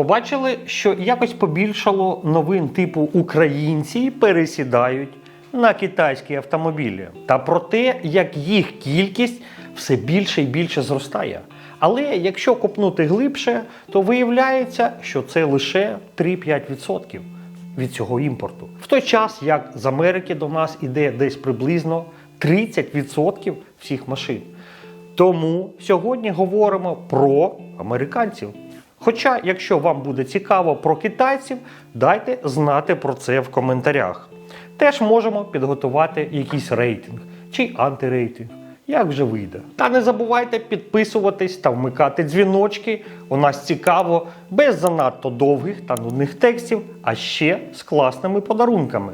Побачили, що якось побільшало новин типу українці пересідають на китайські автомобілі, та про те, як їх кількість все більше і більше зростає. Але якщо копнути глибше, то виявляється, що це лише 3-5% від цього імпорту. В той час, як з Америки до нас іде десь приблизно 30% всіх машин. Тому сьогодні говоримо про американців. Хоча, якщо вам буде цікаво про китайців, дайте знати про це в коментарях. Теж можемо підготувати якийсь рейтинг чи антирейтинг, як вже вийде. Та не забувайте підписуватись та вмикати дзвіночки. У нас цікаво, без занадто довгих та нудних текстів, а ще з класними подарунками.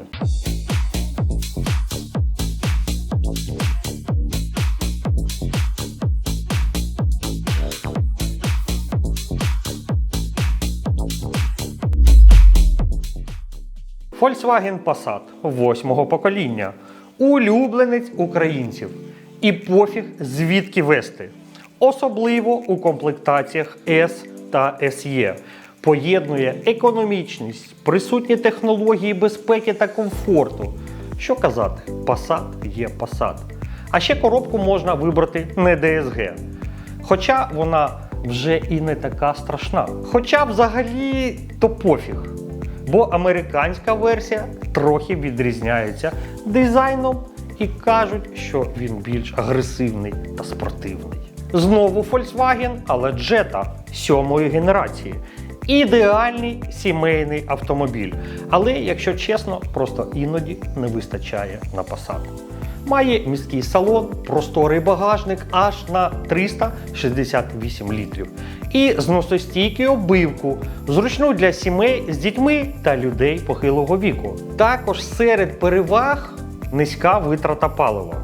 Volkswagen Passat восьмого покоління. Улюбленець українців. І пофіг звідки вести. Особливо у комплектаціях S та SE. Поєднує економічність, присутні технології безпеки та комфорту. Що казати, Passat є Passat. А ще коробку можна вибрати не DSG. Хоча вона вже і не така страшна. Хоча взагалі то пофіг. Бо американська версія трохи відрізняється дизайном і кажуть, що він більш агресивний та спортивний. Знову Volkswagen, але Jetta сьомої генерації. Ідеальний сімейний автомобіль. Але, якщо чесно, просто іноді не вистачає на Passat. Має міський салон, просторий багажник аж на 368 літрів. І зносостійкий обивку, зручну для сімей з дітьми та людей похилого віку. Також серед переваг низька витрата палива,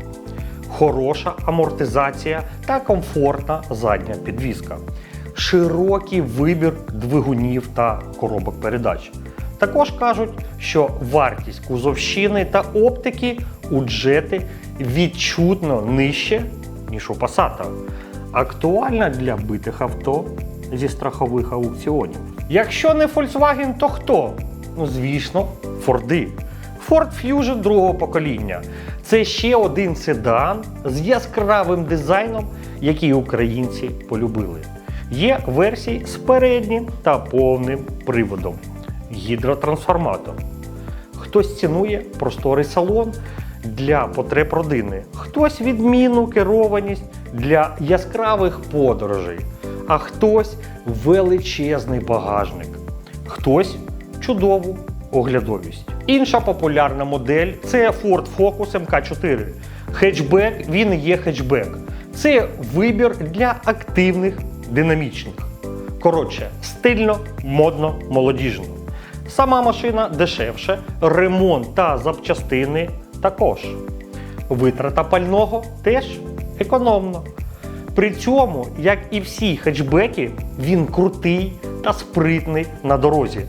хороша амортизація та комфортна задня підвізка, широкий вибір двигунів та коробок передач. Також кажуть, що вартість кузовщини та оптики у джети відчутно нижче, ніж у Passat. Актуальна для битих авто зі страхових аукціонів. Якщо не Volkswagen, то хто? Ну, звісно, Форди. Ford Fusion другого покоління. Це ще один седан з яскравим дизайном, який українці полюбили. Є версії з переднім та повним приводом гідротрансформатор. Хтось цінує просторий салон для потреб родини, хтось відмінну керованість для яскравих подорожей, а хтось величезний багажник, хтось чудову оглядовість. Інша популярна модель це Ford Focus MK4. Хетчбек він є хетчбек. Це вибір для активних, динамічних. Коротше, стильно, модно, молодіжно. Сама машина дешевше, ремонт та запчастини також. Витрата пального теж економно. При цьому, як і всі хетчбеки, він крутий та спритний на дорозі,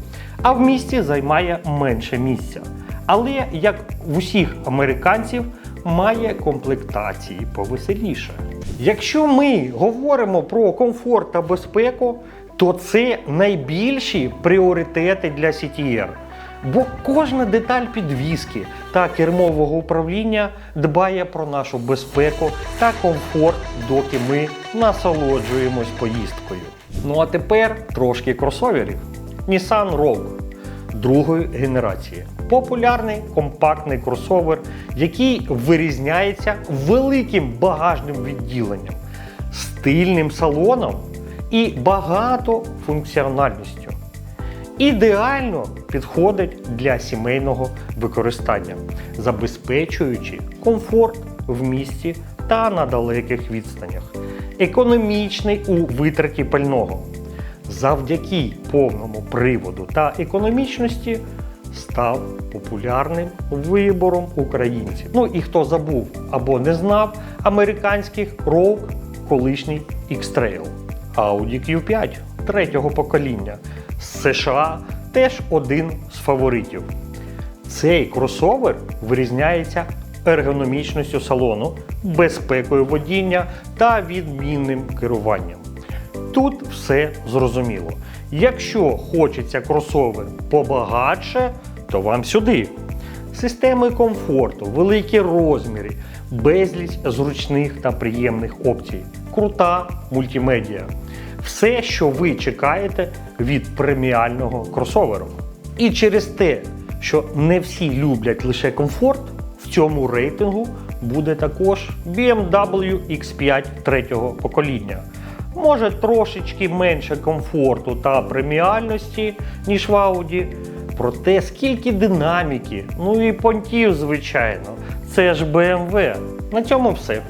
а в місті займає менше місця. Але, як в усіх американців, має комплектації повеселіше. Якщо ми говоримо про комфорт та безпеку, то це найбільші пріоритети для CTR. Бо кожна деталь підвіски та кермового управління дбає про нашу безпеку та комфорт, доки ми насолоджуємось поїздкою. Ну а тепер трошки кросоверів. Nissan Rogue другої генерації. Популярний компактний кросовер, який вирізняється великим багажним відділенням, стильним салоном і багатофункціональністю. Ідеально підходить для сімейного використання, забезпечуючи комфорт в місті та на далеких відстанях, економічний у витраті пального. Завдяки повному приводу та економічності став популярним вибором українців. Ну і хто забув або не знав американських Rogue, колишній X-Trail. Audi Q5 третього покоління з США теж один з фаворитів. Цей кросовер вирізняється ергономічністю салону, безпекою водіння та відмінним керуванням. Тут все зрозуміло. Якщо хочеться кросовер побагатше, то вам сюди. Системи комфорту, великі розміри, безліч зручних та приємних опцій, крута мультимедіа. Все, що ви чекаєте від преміального кросоверу. І через те, що не всі люблять лише комфорт, в цьому рейтингу буде також BMW X5 третього покоління. Може трошечки менше комфорту та преміальності, ніж в Audi. Проте скільки динаміки, ну і понтів, звичайно. Це ж BMW. На цьому все.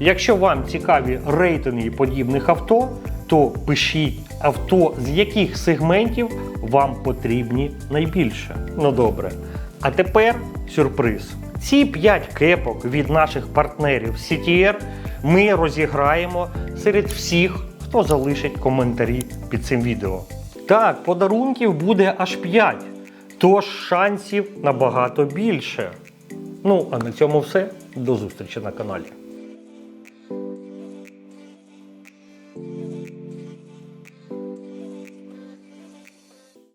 Якщо вам цікаві рейтинги подібних авто, то пишіть авто, з яких сегментів вам потрібні найбільше. Ну добре. А тепер сюрприз. Ці 5 кепок від наших партнерів CTR ми розіграємо серед всіх, хто залишить коментарі під цим відео. Так, подарунків буде аж 5, тож шансів набагато більше. Ну, а на цьому все. До зустрічі на каналі.